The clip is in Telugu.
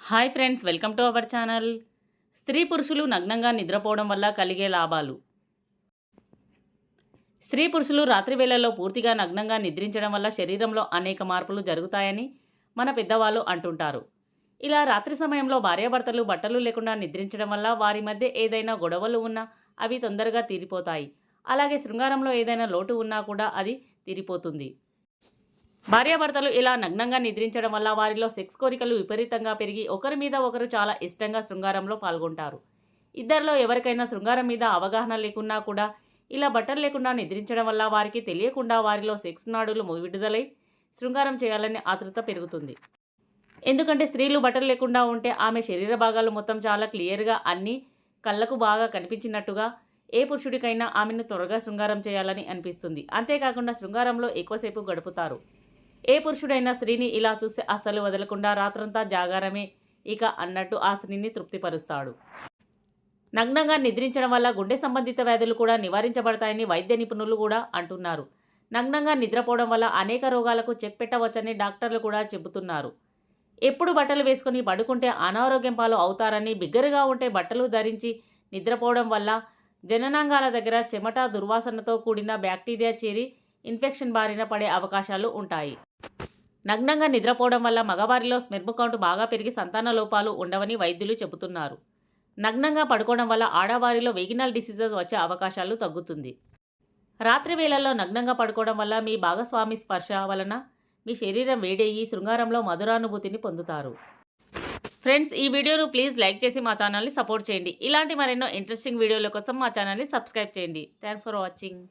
Hi friends welcome to our channel. స్త్రీ పురుషులు నగ్నంగా నిద్రపోవడం వల్ల కలిగే లాభాలు. స్త్రీ పురుషులు రాత్రి వేళల్లో పూర్తిగా నగ్నంగా నిద్రించడం వల్ల శరీరంలో అనేక మార్పులు జరుగుతాయని మన పెద్దవాళ్ళు అంటుంటారు. ఇలా రాత్రి సమయంలో భార్యాభర్తలు బట్టలు లేకుండా నిద్రించడం వల్ల వారి మధ్య ఏదైనా గొడవలు ఉన్నా అవి తొందరగా తీరిపోతాయి. అలాగే శృంగారంలో ఏదైనా లోటు ఉన్నా కూడా అది తీరిపోతుంది. భార్యాభర్తలు ఇలా నగ్నంగా నిద్రించడం వల్ల వారిలో సెక్స్ కోరికలు విపరీతంగా పెరిగి ఒకరి మీద ఒకరు చాలా ఇష్టంగా శృంగారంలో పాల్గొంటారు. ఇద్దరిలో ఎవరికైనా శృంగారం మీద అవగాహన లేకున్నా కూడా ఇలా బట్టలు లేకుండా నిద్రించడం వల్ల వారికి తెలియకుండా వారిలో సెక్స్ నాడులు విడుదలై శృంగారం చేయాలని ఆతృత పెరుగుతుంది. ఎందుకంటే స్త్రీలు బట్టలు లేకుండా ఉంటే ఆమె శరీర భాగాలు మొత్తం చాలా క్లియర్గా అన్ని కళ్ళకు బాగా కనిపించినట్టుగా ఏ పురుషుడికైనా ఆమెను త్వరగా శృంగారం చేయాలని అనిపిస్తుంది. అంతేకాకుండా శృంగారంలో ఎక్కువసేపు గడుపుతారు. ఏ పురుషుడైనా స్త్రీని ఇలా చూస్తే అస్సలు వదలకుండా రాత్రంతా జాగారమే. ఇక అన్నట్టు ఆ స్త్రీని తృప్తిపరుస్తాడు. నగ్నంగా నిద్రించడం వల్ల గుండె సంబంధిత వ్యాధులు కూడా నివారించబడతాయని వైద్య నిపుణులు కూడా అంటున్నారు. నగ్నంగా నిద్రపోవడం వల్ల అనేక రోగాలకు చెక్ పెట్టవచ్చని డాక్టర్లు కూడా చెబుతున్నారు. ఎప్పుడు బట్టలు వేసుకుని పడుకుంటే అనారోగ్యం పాలు అవుతారని బిగ్గరగా ఉంటే బట్టలు ధరించి నిద్రపోవడం వల్ల జననాంగాల దగ్గర చెమట దుర్వాసనతో కూడిన బ్యాక్టీరియా చేరి ఇన్ఫెక్షన్ బారిన పడే అవకాశాలు ఉంటాయి. నగ్నంగా నిద్రపోవడం వల్ల మగవారిలో స్మెర్మ్ కౌంట్ బాగా పెరిగి సంతాన లోపాలు ఉండవని వైద్యులు చెబుతున్నారు. నగ్నంగా పడుకోవడం వల్ల ఆడవారిలో వెగినల్ డిసీజెస్ వచ్చే అవకాశాలు తగ్గుతుంది. రాత్రి వేళల్లో నగ్నంగా పడుకోవడం వల్ల మీ భాగస్వామి స్పర్శ వలన మీ శరీరం వేడయ్యి శృంగారంలో మధురానుభూతిని పొందుతారు. ఫ్రెండ్స్ ఈ వీడియోను ప్లీజ్ లైక్ చేసి మా ఛానల్ని సపోర్ట్ చేయండి. ఇలాంటి మరెన్నో ఇంట్రెస్టింగ్ వీడియోల కోసం మా ఛానల్ని సబ్స్క్రైబ్ చేయండి. Thanks for watching.